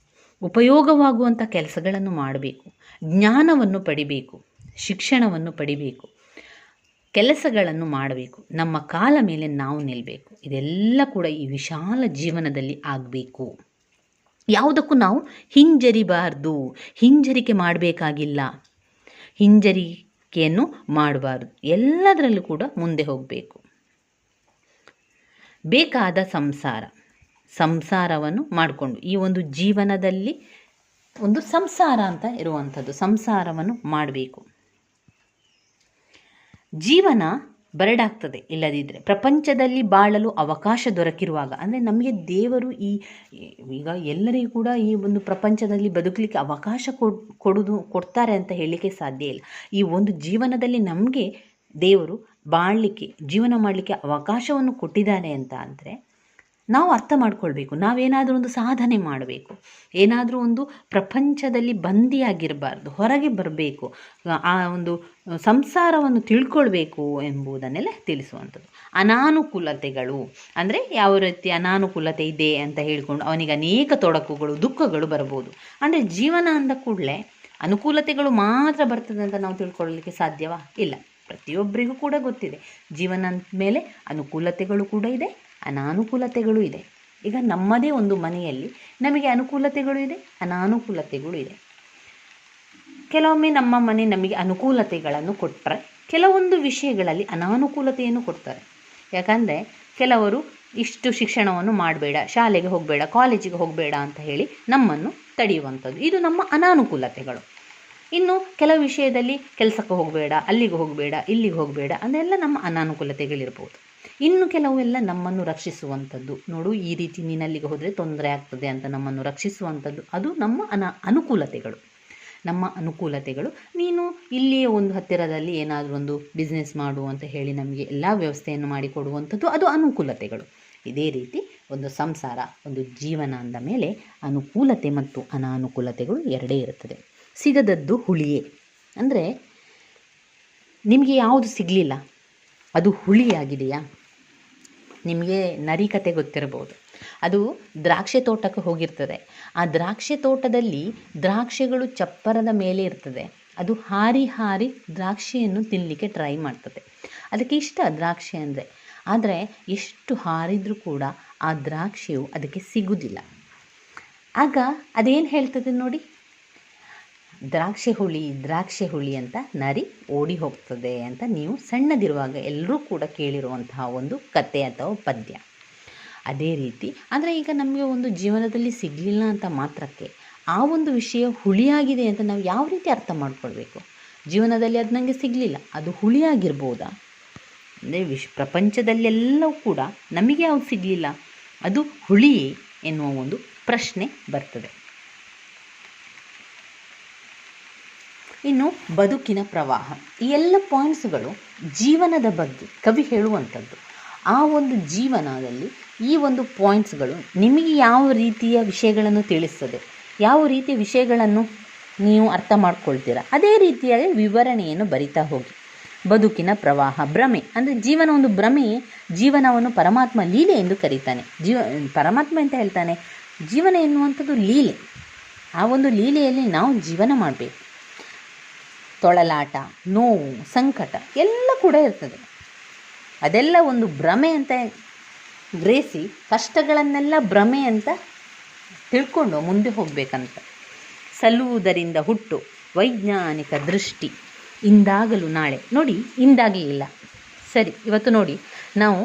ಉಪಯೋಗವಾಗುವಂಥ ಕೆಲಸಗಳನ್ನು ಮಾಡಬೇಕು. ಜ್ಞಾನವನ್ನು ಪಡಿಬೇಕು. ಶಿಕ್ಷಣವನ್ನು ಪಡಿಬೇಕು. ಕೆಲಸಗಳನ್ನು ಮಾಡಬೇಕು. ನಮ್ಮ ಕಾಲ ಮೇಲೆ ನಾವು ನಿಲ್ಲಬೇಕು ಇದೆಲ್ಲ ಕೂಡ ಈ ವಿಶಾಲ ಜೀವನದಲ್ಲಿ ಆಗಬೇಕು. ಯಾವುದಕ್ಕೂ ನಾವು ಹಿಂಜರಿಬಾರ್ದು. ಹಿಂಜರಿಕೆ ಮಾಡಬೇಕಾಗಿಲ್ಲ. ಹಿಂಜರಿಕೆಯನ್ನು ಮಾಡಬಾರ್ದು. ಎಲ್ಲದರಲ್ಲೂ ಕೂಡ ಮುಂದೆ ಹೋಗಬೇಕು. ಬೇಕಾದ ಸಂಸಾರ. ಸಂಸಾರವನ್ನು ಮಾಡಿಕೊಂಡು, ಈ ಒಂದು ಜೀವನದಲ್ಲಿ ಒಂದು ಸಂಸಾರ ಅಂತ ಇರುವಂಥದ್ದು, ಸಂಸಾರವನ್ನು ಮಾಡಬೇಕು. ಜೀವನ ಬರಡಾಗ್ತದೆ ಇಲ್ಲದಿದ್ದರೆ ಪ್ರಪಂಚದಲ್ಲಿ ಬಾಳಲು ಅವಕಾಶ ದೊರಕಿರುವಾಗ, ಅಂದರೆ ನಮಗೆ ದೇವರು ಈ, ಈಗ ಎಲ್ಲರಿಗೂ ಕೂಡ ಈ ಒಂದು ಪ್ರಪಂಚದಲ್ಲಿ ಬದುಕಲಿಕ್ಕೆ ಅವಕಾಶ ಕೊಡ್, ಕೊಡುದು, ಕೊಡ್ತಾರೆ ಅಂತ ಹೇಳಲಿಕ್ಕೆ ಸಾಧ್ಯ ಇಲ್ಲ. ಈ ಒಂದು ಜೀವನದಲ್ಲಿ ನಮಗೆ ದೇವರು ಬಾಳಲಿಕ್ಕೆ, ಜೀವನ ಮಾಡಲಿಕ್ಕೆ ಅವಕಾಶವನ್ನು ಕೊಟ್ಟಿದ್ದಾರೆ ಅಂತ ಅಂದರೆ ನಾವು ಅರ್ಥ ಮಾಡ್ಕೊಳ್ಬೇಕು. ನಾವೇನಾದರೂ ಒಂದು ಸಾಧನೆ ಮಾಡಬೇಕು. ಏನಾದರೂ ಒಂದು ಪ್ರಪಂಚದಲ್ಲಿ ಬಂದಿಯಾಗಿರಬಾರ್ದು, ಹೊರಗೆ ಬರಬೇಕು, ಆ ಒಂದು ಸಂಸಾರವನ್ನು ತಿಳ್ಕೊಳ್ಬೇಕು ಎಂಬುದನ್ನೆಲ್ಲ ತಿಳಿಸುವಂಥದ್ದು. ಅನಾನುಕೂಲತೆಗಳು, ಅಂದರೆ ಯಾವ ರೀತಿ ಅನಾನುಕೂಲತೆ ಇದೆ ಅಂತ ಹೇಳಿಕೊಂಡು ಅವನಿಗೆ ಅನೇಕ ತೊಡಕುಗಳು, ದುಃಖಗಳು ಬರ್ಬೋದು. ಅಂದರೆ ಜೀವನ ಅಂದ ಕೂಡಲೇ ಅನುಕೂಲತೆಗಳು ಮಾತ್ರ ಬರ್ತದೆ ಅಂತ ನಾವು ತಿಳ್ಕೊಳ್ಳಲಿಕ್ಕೆ ಸಾಧ್ಯವಾ? ಇಲ್ಲ. ಪ್ರತಿಯೊಬ್ಬರಿಗೂ ಕೂಡ ಗೊತ್ತಿದೆ. ಜೀವನ ಮೇಲೆ ಅನುಕೂಲತೆಗಳು ಕೂಡ ಇದೆ. ಅನಾನುಕೂಲತೆಗಳು ಇದೆ. ಈಗ ನಮ್ಮದೇ ಒಂದು ಮನೆಯಲ್ಲಿ ನಮಗೆ ಅನುಕೂಲತೆಗಳು ಇದೆ, ಅನಾನುಕೂಲತೆಗಳು ಇದೆ. ಕೆಲವೊಮ್ಮೆ ನಮ್ಮ ಮನೆ ನಮಗೆ ಅನುಕೂಲತೆಗಳನ್ನು ಕೊಟ್ಟರೆ ಕೆಲವೊಂದು ವಿಷಯಗಳಲ್ಲಿ ಅನಾನುಕೂಲತೆಯನ್ನು ಕೊಡ್ತಾರೆ. ಯಾಕಂದರೆ ಕೆಲವರು ಇಷ್ಟು ಶಿಕ್ಷಣವನ್ನು ಮಾಡಬೇಡ, ಶಾಲೆಗೆ ಹೋಗಬೇಡ, ಕಾಲೇಜಿಗೆ ಹೋಗಬೇಡ ಅಂತ ಹೇಳಿ ನಮ್ಮನ್ನು ತಡೆಯುವಂಥದ್ದು. ಇದು ನಮ್ಮ ಅನಾನುಕೂಲತೆಗಳು. ಇನ್ನು ಕೆಲವು ವಿಷಯದಲ್ಲಿ ಕೆಲಸಕ್ಕೆ ಹೋಗಬೇಡ, ಅಲ್ಲಿಗೆ ಹೋಗಬೇಡ, ಇಲ್ಲಿಗೆ ಹೋಗಬೇಡ ಅದೆಲ್ಲ ನಮ್ಮ ಅನಾನುಕೂಲತೆಗಳಿರ್ಬೋದು. ಇನ್ನು ಕೆಲವೆಲ್ಲ ನಮ್ಮನ್ನು ರಕ್ಷಿಸುವಂಥದ್ದು. ನೋಡು, ಈ ರೀತಿ ನೀನಲ್ಲಿಗೆ ಹೋದರೆ ತೊಂದರೆ ಆಗ್ತದೆ ಅಂತ ನಮ್ಮನ್ನು ರಕ್ಷಿಸುವಂಥದ್ದು. ಅದು ನಮ್ಮ ಅನ, ಅನುಕೂಲತೆಗಳು. ನಮ್ಮ ಅನುಕೂಲತೆಗಳು. ನೀನು ಇಲ್ಲಿಯೇ ಒಂದು ಹತ್ತಿರದಲ್ಲಿ ಏನಾದರೂ ಒಂದು ಬಿಸ್ನೆಸ್ ಮಾಡು ಅಂತ ಹೇಳಿ ನಮಗೆ ಎಲ್ಲ ವ್ಯವಸ್ಥೆಯನ್ನು ಮಾಡಿಕೊಡುವಂಥದ್ದು ಅದು ಅನುಕೂಲತೆಗಳು. ಇದೇ ರೀತಿ ಒಂದು ಸಂಸಾರ, ಒಂದು ಜೀವನ ಅಂದ ಮೇಲೆ ಅನುಕೂಲತೆ ಮತ್ತು ಅನಾನುಕೂಲತೆಗಳು ಎರಡೇ ಇರುತ್ತದೆ. ಸಿಗದದ್ದು ಹುಳಿಯೇ. ಅಂದರೆ ನಿಮಗೆ ಯಾವುದು ಸಿಗಲಿಲ್ಲ. ಅದು ಹುಳಿಯಾಗಿದೆಯಾ? ನಿಮಗೆ ನರಿ ಕತೆ ಗೊತ್ತಿರಬಹುದು. ಅದು ದ್ರಾಕ್ಷಿ ತೋಟಕ್ಕೆ ಹೋಗಿರ್ತದೆ. ಆ ದ್ರಾಕ್ಷಿ ತೋಟದಲ್ಲಿ ದ್ರಾಕ್ಷಿಗಳು ಚಪ್ಪರದ ಮೇಲೆ ಇರ್ತದೆ. ಅದು ಹಾರಿ ಹಾರಿ ದ್ರಾಕ್ಷಿಯನ್ನು ತಿನ್ನಲಿಕ್ಕೆ ಟ್ರೈ ಮಾಡ್ತದೆ. ಅದಕ್ಕೆ ಇಷ್ಟ ದ್ರಾಕ್ಷಿ ಅಂದರೆ. ಆದರೆ ಎಷ್ಟು ಹಾರಿದ್ರೂ ಕೂಡ ಆ ದ್ರಾಕ್ಷಿಯು ಅದಕ್ಕೆ ಸಿಗುವುದಿಲ್ಲ ಆಗ ಅದೇನು ಹೇಳ್ತದೆ ನೋಡಿ? ದ್ರಾಕ್ಷಿ ಹುಳಿ ದ್ರಾಕ್ಷಿ ಹುಳಿ ಅಂತ ನರಿ ಓಡಿ ಹೋಗ್ತದೆ ಅಂತ ನೀವು ಸಣ್ಣದಿರುವಾಗ ಎಲ್ಲರೂ ಕೂಡ ಕೇಳಿರುವಂತಹ ಒಂದು ಕತೆ ಅಥವಾ ಪದ್ಯ. ಅದೇ ರೀತಿ ಆದರೆ ಈಗ ನಮಗೆ ಒಂದು ಜೀವನದಲ್ಲಿ ಸಿಗಲಿಲ್ಲ ಅಂತ ಮಾತ್ರಕ್ಕೆ ಆ ಒಂದು ವಿಷಯ ಹುಳಿಯಾಗಿದೆ ಅಂತ ನಾವು ಯಾವ ರೀತಿ ಅರ್ಥ ಮಾಡ್ಕೊಳ್ಬೇಕು? ಜೀವನದಲ್ಲಿ ಅದು ನನಗೆ ಸಿಗಲಿಲ್ಲ, ಅದು ಹುಳಿಯಾಗಿರ್ಬೋದಾ? ಅಂದರೆ ವಿಶ್, ಪ್ರಪಂಚದಲ್ಲೆಲ್ಲವೂ ಕೂಡ ನಮಗೆ ಯಾವುದು ಸಿಗಲಿಲ್ಲ, ಅದು ಹುಳಿಯೇ ಎನ್ನುವ ಒಂದು ಪ್ರಶ್ನೆ ಬರ್ತದೆ. ಇನ್ನು ಬದುಕಿನ ಪ್ರವಾಹ. ಈ ಎಲ್ಲ ಪಾಯಿಂಟ್ಸ್ಗಳು ಜೀವನದ ಬಗ್ಗೆ ಕವಿ ಹೇಳುವಂಥದ್ದು. ಆ ಒಂದು ಜೀವನದಲ್ಲಿ ಈ ಒಂದು ಪಾಯಿಂಟ್ಸ್ಗಳು ನಿಮಗೆ ಯಾವ ರೀತಿಯ ವಿಷಯಗಳನ್ನು ತಿಳಿಸ್ತದೆ? ಯಾವ ರೀತಿಯ ವಿಷಯಗಳನ್ನು ನೀವು ಅರ್ಥ ಮಾಡ್ಕೊಳ್ತೀರಾ? ಅದೇ ರೀತಿಯಾಗಿ ವಿವರಣೆಯನ್ನು ಬರಿತಾ ಹೋಗಿ. ಬದುಕಿನ ಪ್ರವಾಹ, ಭ್ರಮೆ. ಅಂದರೆ ಜೀವನ ಒಂದು ಭ್ರಮೆ ಜೀವನವನ್ನು ಪರಮಾತ್ಮ ಲೀಲೆ ಎಂದು ಕರೀತಾನೆ. ಜೀವ, ಪರಮಾತ್ಮ ಅಂತ ಹೇಳ್ತಾನೆ? ಜೀವನ ಎನ್ನುವಂಥದ್ದು ಲೀಲೆ. ಆ ಒಂದು ಲೀಲೆಯಲ್ಲಿ ನಾವು ಜೀವನ ಮಾಡಬೇಕು. ತೊಳಲಾಟ, ನೋವು, ಸಂಕಟ ಎಲ್ಲ ಕೂಡ ಇರ್ತದೆ. ಅದೆಲ್ಲ ಒಂದು ಭ್ರಮೆ ಅಂತ ಗ್ರಹಿಸಿ, ಕಷ್ಟಗಳನ್ನೆಲ್ಲ ಭ್ರಮೆ ಅಂತ ತಿಳ್ಕೊಂಡು ಮುಂದೆ ಹೋಗಬೇಕಂತ. ಸಲ್ಲುವುದರಿಂದ ಹುಟ್ಟು, ವೈಜ್ಞಾನಿಕ ದೃಷ್ಟಿ, ಇಂದಾಗಲು ನಾಳೆ. ನೋಡಿ ಇಂದಾಗಲಿಲ್ಲ ಸರಿ, ಇವತ್ತು ನೋಡಿ, ನಾವು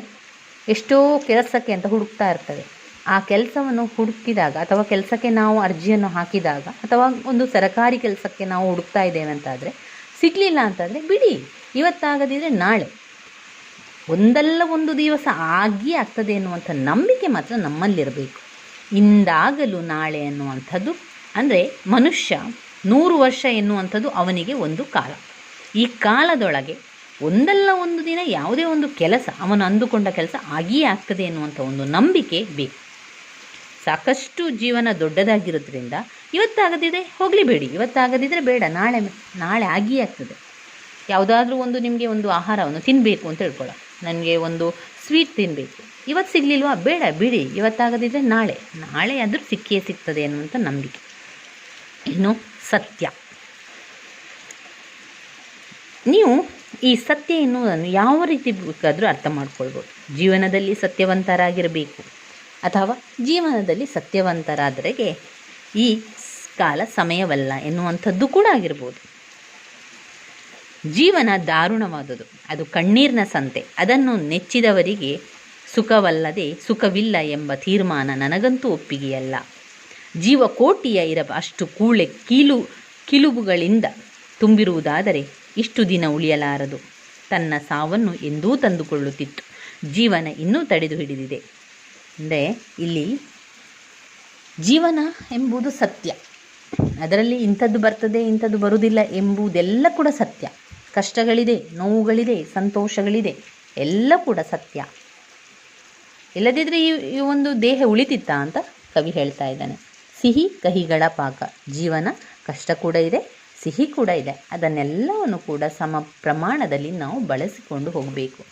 ಎಷ್ಟೋ ಕೆಲಸಕ್ಕೆ ಅಂತ ಹುಡುಕ್ತಾ ಇರ್ತದೆ ಆ ಕೆಲಸವನ್ನು ಹುಡುಕಿದಾಗ ಅಥವಾ ಕೆಲಸಕ್ಕೆ ನಾವು ಅರ್ಜಿಯನ್ನು ಹಾಕಿದಾಗ ಅಥವಾ ಒಂದು ಸರಕಾರಿ ಕೆಲಸಕ್ಕೆ ನಾವು ಹುಡುಕ್ತಾ ಇದ್ದೇವೆ ಅಂತಾದರೆ ಸಿಗಲಿಲ್ಲ ಅಂತಂದರೆ ಬಿಡಿ, ಇವತ್ತಾಗದಿದ್ರೆ ನಾಳೆ. ಒಂದಲ್ಲ ಒಂದು ದಿವಸ ಆಗಿಯೇ ಆಗ್ತದೆ ಎನ್ನುವಂಥ ನಂಬಿಕೆ ಮಾತ್ರ ನಮ್ಮಲ್ಲಿರಬೇಕು. ಇಂದಾಗಲು ನಾಳೆ ಅನ್ನುವಂಥದ್ದು ಅಂದರೆ ಮನುಷ್ಯ ನೂರು ವರ್ಷ ಎನ್ನುವಂಥದ್ದು ಅವನಿಗೆ ಒಂದು ಕಾಲ. ಈ ಕಾಲದೊಳಗೆ ಒಂದಲ್ಲ ಒಂದು ದಿನ ಯಾವುದೇ ಒಂದು ಕೆಲಸ ಅವನು ಅಂದುಕೊಂಡ ಕೆಲಸ ಆಗಿಯೇ ಆಗ್ತದೆ ಎನ್ನುವಂಥ ಒಂದು ನಂಬಿಕೆ ಬೇಕು. ಸಾಕಷ್ಟು ಜೀವನ ದೊಡ್ಡದಾಗಿರೋದ್ರಿಂದ ಇವತ್ತಾಗದಿದೆ ಹೋಗಲಿ ಬೇಡಿ ಇವತ್ತಾಗದಿದ್ರೆ ಬೇಡ, ನಾಳೆ ನಾಳೆ ಆಗಿಯೇ ಆಗ್ತದೆ. ಯಾವುದಾದ್ರೂ ಒಂದು ನಿಮಗೆ ಒಂದು ಆಹಾರವನ್ನು ತಿನ್ನಬೇಕು ಅಂತ ಹೇಳ್ಕೊಳ್ಳೋ ನನಗೆ ಒಂದು ಸ್ವೀಟ್ ತಿನ್ನಬೇಕು ಇವತ್ತು ಸಿಗಲಿಲ್ವಾ? ಬೇಡ, ಬಿಡಿ. ಇವತ್ತಾಗದಿದ್ರೆ ನಾಳೆ ನಾಳೆ ಆದರೂ ಸಿಕ್ಕೇ ಸಿಗ್ತದೆ ಅನ್ನುವಂಥ ನಂಬಿಕೆ. ಇನ್ನು ಸತ್ಯ. ನೀವು ಈ ಸತ್ಯ ಎನ್ನುವುದನ್ನು ಯಾವ ರೀತಿ ಬೇಕಾದರೂ ಅರ್ಥ ಮಾಡ್ಕೊಳ್ಬೋದು. ಜೀವನದಲ್ಲಿ ಸತ್ಯವಂತರಾಗಿರಬೇಕು. ಅಥವಾ ಜೀವನದಲ್ಲಿ ಸತ್ಯವಂತರಾದರೆಗೆ ಈ ಕಾಲ ಸಮಯವಲ್ಲ ಎನ್ನುವಂಥದ್ದು ಕೂಡ ಆಗಿರ್ಬೋದು. ಜೀವನ ದಾರುಣವಾದುದು. ಅದು ಕಣ್ಣೀರಿನ ಸಂತೆ. ಅದನ್ನು ನೆಚ್ಚಿದವರಿಗೆ ಸುಖವಲ್ಲದೆ ಸುಖವಿಲ್ಲ ಎಂಬ ತೀರ್ಮಾನ ನನಗಂತೂ ಒಪ್ಪಿಗೆಯಲ್ಲ. ಜೀವ ಕೋಟಿಯ ಇರಬ ಅಷ್ಟು ಕೂಳೆ ಕೀಲು, ಕಿಲುಬುಗಳಿಂದ ತುಂಬಿರುವುದಾದರೆ ಇಷ್ಟು ದಿನ ಉಳಿಯಲಾರದು. ತನ್ನ ಸಾವನ್ನು ಎಂದೂ ತಂದುಕೊಳ್ಳುತ್ತಿತ್ತು. ಜೀವನ ಇನ್ನೂ ತಡೆದು ಹಿಡಿದಿದೆ ಅಂದರೆ ಇಲ್ಲಿ ಜೀವನ ಎಂಬುದು ಸತ್ಯ. ಅದರಲ್ಲಿ ಇಂಥದ್ದು ಬರ್ತದೆ, ಇಂಥದ್ದು ಬರುವುದಿಲ್ಲ ಎಂಬುದೆಲ್ಲ ಕೂಡ ಸತ್ಯ. ಕಷ್ಟಗಳಿದೆ, ನೋವುಗಳಿದೆ, ಸಂತೋಷಗಳಿದೆ, ಎಲ್ಲ ಕೂಡ ಸತ್ಯ. ಇಲ್ಲದಿದ್ದರೆ ಈ ಈ ಒಂದು ದೇಹ ಉಳಿತಿತ್ತ ಅಂತ ಕವಿ ಹೇಳ್ತಾ ಇದ್ದಾನೆ. ಸಿಹಿ ಕಹಿಗಳ ಪಾಕ. ಜೀವನ ಕಷ್ಟ ಕೂಡ ಇದೆ, ಸಿಹಿ ಕೂಡ ಇದೆ. ಅದನ್ನೆಲ್ಲವನ್ನು ಕೂಡ ಸಮ ಪ್ರಮಾಣದಲ್ಲಿ ನಾವು ಬಳಸಿಕೊಂಡು ಹೋಗಬೇಕು.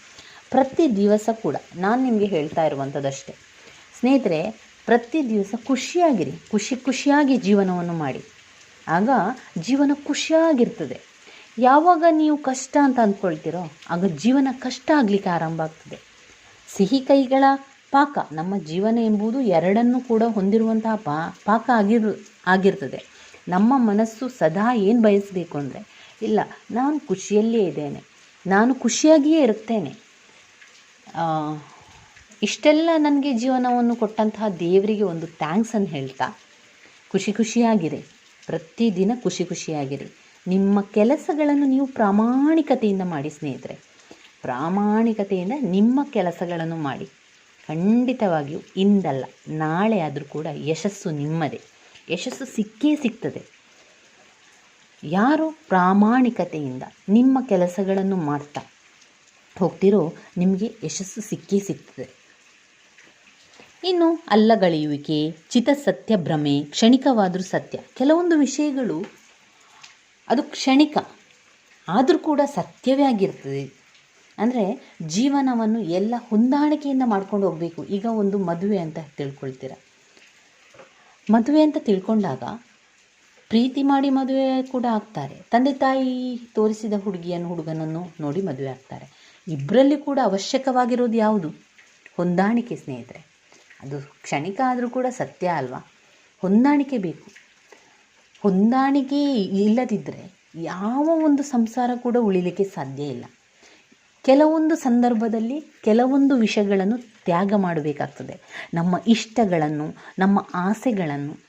ಪ್ರತಿ ದಿವಸ ಕೂಡ. ನಾನು ನಿಮಗೆ ಹೇಳ್ತಾ ಇರುವಂಥದ್ದಷ್ಟೇ. ಸ್ನೇಹಿತರೆ, ಪ್ರತಿ ದಿವಸ ಖುಷಿಯಾಗಿರಿ. ಖುಷಿ ಖುಷಿಯಾಗಿ ಜೀವನವನ್ನು ಮಾಡಿ. ಆಗ ಜೀವನ ಖುಷಿಯಾಗಿರ್ತದೆ. ಯಾವಾಗ ನೀವು ಕಷ್ಟ ಅಂತ ಅಂದ್ಕೊಳ್ತೀರೋ, ಆಗ ಜೀವನ ಕಷ್ಟ ಆಗಲಿಕ್ಕೆ ಆರಂಭ ಆಗ್ತದೆ. ಸಿಹಿ ಕೈಗಳ ಪಾಕ, ನಮ್ಮ ಜೀವನ ಎಂಬುದು ಎರಡನ್ನೂ ಕೂಡ ಹೊಂದಿರುವಂತಹ ಪಾ, ಪಾಕ ಆಗಿರು, ಆಗಿರ್ತದೆ. ನಮ್ಮ ಮನಸ್ಸು ಸದಾ ಏನು ಬಯಸಬೇಕು ಅಂದರೆ, ಇಲ್ಲ, ನಾನು ಖುಷಿಯಲ್ಲೇ ಇದ್ದೇನೆ. ನಾನು ಖುಷಿಯಾಗಿಯೇ ಇರುತ್ತೇನೆ. ಇಷ್ಟೆಲ್ಲ ನನಗೆ ಜೀವನವನ್ನು ಕೊಟ್ಟಂತಹ ದೇವರಿಗೆ ಒಂದು ಥ್ಯಾಂಕ್ಸನ್ನು ಹೇಳ್ತಾ, ಖುಷಿ ಖುಷಿಯಾಗಿರಿ. ಪ್ರತಿದಿನ ಖುಷಿ ಖುಷಿಯಾಗಿರಿ. ನಿಮ್ಮ ಕೆಲಸಗಳನ್ನು ನೀವು ಪ್ರಾಮಾಣಿಕತೆಯಿಂದ ಮಾಡಿ ಸ್ನೇಹಿತರೆ. ಪ್ರಾಮಾಣಿಕತೆಯಿಂದ ನಿಮ್ಮ ಕೆಲಸಗಳನ್ನು ಮಾಡಿ. ಖಂಡಿತವಾಗಿಯೂ ಇಂದಲ್ಲ, ನಾಳೆ ಆದರೂ ಕೂಡ ಯಶಸ್ಸು ನಿಮ್ಮದೇ. ಯಶಸ್ಸು ಸಿಕ್ಕೇ ಸಿಗ್ತದೆ. ಯಾರು ಪ್ರಾಮಾಣಿಕತೆಯಿಂದ ನಿಮ್ಮ ಕೆಲಸಗಳನ್ನು ಮಾಡ್ತಾ ಹೋಗ್ತಿರೋ, ನಿಮಗೆ ಯಶಸ್ಸು ಸಿಕ್ಕೇ ಸಿಗ್ತದೆ. ಇನ್ನು ಅಲ್ಲಗಳೆಯುವಿಕೆ, ಚಿತಸತ್ಯ, ಭ್ರಮೆ, ಕ್ಷಣಿಕವಾದರೂ ಸತ್ಯ. ಕೆಲವೊಂದು ವಿಷಯಗಳು ಅದು ಕ್ಷಣಿಕ, ಆದರೂ ಕೂಡ ಸತ್ಯವೇ ಆಗಿರ್ತದೆ. ಅಂದರೆ ಜೀವನವನ್ನು ಎಲ್ಲ ಹೊಂದಾಣಿಕೆಯಿಂದ ಮಾಡ್ಕೊಂಡು ಹೋಗಬೇಕು. ಈಗ ಒಂದು ಮದುವೆ ಅಂತ ತಿಳ್ಕೊಳ್ತೀರ. ಮದುವೆ ಅಂತ ತಿಳ್ಕೊಂಡಾಗ ಪ್ರೀತಿ ಮಾಡಿ ಮದುವೆ ಕೂಡ ಆಗ್ತಾರೆ. ತಂದೆ ತಾಯಿ ತೋರಿಸಿದ ಹುಡುಗಿಯನ್ನು, ಹುಡುಗನನ್ನು ನೋಡಿ ಮದುವೆ ಆಗ್ತಾರೆ. ಇಬ್ಬರಲ್ಲಿ ಕೂಡ ಅವಶ್ಯಕವಾಗಿರೋದು ಯಾವುದು? ಹೊಂದಾಣಿಕೆ ಸ್ನೇಹಿತರೆ. ಅದು ಕ್ಷಣಿಕ ಆದರೂ ಕೂಡ ಸತ್ಯ ಅಲ್ವಾ? ಹೊಂದಾಣಿಕೆ ಬೇಕು. ಹೊಂದಾಣಿಕೆ ಇಲ್ಲದಿದ್ದರೆ ಯಾವ ಒಂದು ಸಂಸಾರ ಕೂಡ ಉಳಿಲಿಕ್ಕೆ ಸಾಧ್ಯ ಇಲ್ಲ. ಕೆಲವೊಂದು ಸಂದರ್ಭದಲ್ಲಿ ಕೆಲವೊಂದು ವಿಷಯಗಳನ್ನು ತ್ಯಾಗ ಮಾಡಬೇಕಾಗ್ತದೆ. ನಮ್ಮ ಇಷ್ಟಗಳನ್ನು, ನಮ್ಮ ಆಸೆಗಳನ್ನು.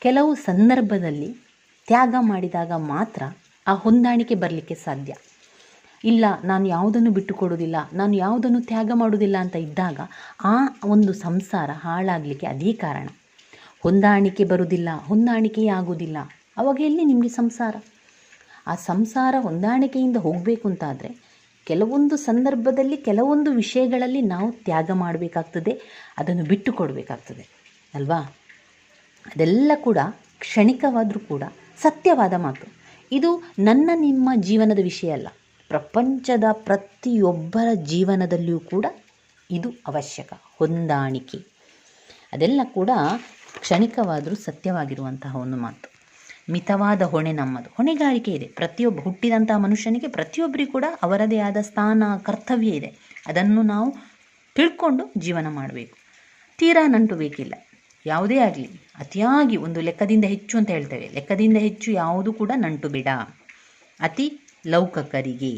ಕೆಲವು ಸಂದರ್ಭದಲ್ಲಿ ತ್ಯಾಗ ಮಾಡಿದಾಗ ಮಾತ್ರ ಆ ಹೊಂದಾಣಿಕೆ ಬರಲಿಕ್ಕೆ ಸಾಧ್ಯ. ಇಲ್ಲ, ನಾನು ಯಾವುದನ್ನು ಬಿಟ್ಟುಕೊಡೋದಿಲ್ಲ ನಾನು ಯಾವುದನ್ನು ತ್ಯಾಗ ಮಾಡೋದಿಲ್ಲ ಅಂತ ಇದ್ದಾಗ ಆ ಒಂದು ಸಂಸಾರ ಹಾಳಾಗಲಿಕ್ಕೆ ಅದೇ ಕಾರಣ. ಹೊಂದಾಣಿಕೆ ಬರುವುದಿಲ್ಲ, ಹೊಂದಾಣಿಕೆಯೇ ಆಗೋದಿಲ್ಲ ಅವಾಗ ಎಲ್ಲಿ ನಿಮಗೆ ಸಂಸಾರ? ಆ ಸಂಸಾರ ಹೊಂದಾಣಿಕೆಯಿಂದ ಹೋಗಬೇಕು ಅಂತಾದರೆ ಕೆಲವೊಂದು ಸಂದರ್ಭದಲ್ಲಿ ಕೆಲವೊಂದು ವಿಷಯಗಳಲ್ಲಿ ನಾವು ತ್ಯಾಗ ಮಾಡಬೇಕಾಗ್ತದೆ, ಅದನ್ನು ಬಿಟ್ಟು ಕೊಡಬೇಕಾಗ್ತದೆ ಅಲ್ವಾ? ಅದೆಲ್ಲ ಕೂಡ ಕ್ಷಣಿಕವಾದರೂ ಕೂಡ ಸತ್ಯವಾದ ಮಾತು. ಇದು ನನ್ನ ನಿಮ್ಮ ಜೀವನದ ವಿಷಯ ಅಲ್ಲ. ಪ್ರಪಂಚದ ಪ್ರತಿಯೊಬ್ಬರ ಜೀವನದಲ್ಲಿಯೂ ಕೂಡ ಇದು ಅವಶ್ಯಕ, ಹೊಂದಾಣಿಕೆ. ಅದೆಲ್ಲ ಕೂಡ ಕ್ಷಣಿಕವಾದರೂ ಸತ್ಯವಾಗಿರುವಂತಹ ಒಂದು ಮಾತು. ಮಿತವಾದ ಹೊಣೆ ನಮ್ಮದು. ಹೊಣೆಗಾರಿಕೆ ಇದೆ. ಪ್ರತಿಯೊಬ್ಬ ಹುಟ್ಟಿದಂತಹ ಮನುಷ್ಯನಿಗೆ ಪ್ರತಿಯೊಬ್ಬರಿಗೂ ಕೂಡ ಅವರದೇ ಆದ ಸ್ಥಾನ, ಕರ್ತವ್ಯ ಇದೆ. ಅದನ್ನು ನಾವು ತಿಳ್ಕೊಂಡು ಜೀವನ ಮಾಡಬೇಕು. ತೀರಾ ನಂಟು ಬೇಕಿಲ್ಲ. ಯಾವುದೇ ಆಗಲಿ, ಅತಿಯಾಗಿ ಒಂದು ಲೆಕ್ಕದಿಂದ ಹೆಚ್ಚು ಅಂತ ಹೇಳ್ತೇವೆ. ಲೆಕ್ಕದಿಂದ ಹೆಚ್ಚು ಯಾವುದು ಕೂಡ ನಂಟು ಬಿಡ. ಅತಿ ಲೌಕಕರಿಗೆ.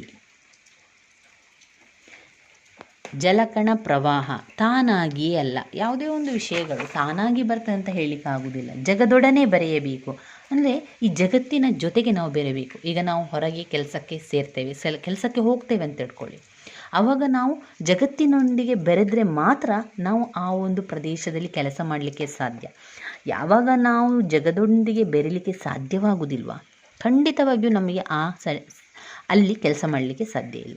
ಜಲಕಣ ಪ್ರವಾಹ ತಾನಾಗಿಯೇ ಅಲ್ಲ, ಯಾವುದೇ ಒಂದು ವಿಷಯಗಳು ತಾನಾಗಿ ಬರ್ತದೆ ಅಂತ ಹೇಳಲಿಕ್ಕಾಗುವುದಿಲ್ಲ ಜಗದೊಡನೆ ಬರೆಯಬೇಕು. ಅಂದರೆ ಈ ಜಗತ್ತಿನ ಜೊತೆಗೆ ನಾವು ಬೆರೆಯಬೇಕು. ಈಗ ನಾವು ಹೊರಗೆ ಕೆಲಸಕ್ಕೆ ಸೇರ್ತೇವೆ, ಸೆಲ್, ಕೆಲಸಕ್ಕೆ ಹೋಗ್ತೇವೆ ಅಂತ ತಿಳ್ಕೊಳ್ಳಿ. ಆವಾಗ ನಾವು ಜಗತ್ತಿನೊಂದಿಗೆ ಬೆರೆದ್ರೆ ಮಾತ್ರ ನಾವು ಆ ಒಂದು ಪ್ರದೇಶದಲ್ಲಿ ಕೆಲಸ ಮಾಡಲಿಕ್ಕೆ ಸಾಧ್ಯ. ಯಾವಾಗ ನಾವು ಜಗದೊಂದಿಗೆ ಬೆರೀಲಿಕ್ಕೆ ಸಾಧ್ಯವಾಗುವುದಿಲ್ವ? ಖಂಡಿತವಾಗಿಯೂ ನಮಗೆ ಆ ಅಲ್ಲಿ ಕೆಲಸ ಮಾಡಲಿಕ್ಕೆ ಸಾಧ್ಯ ಇಲ್ಲ.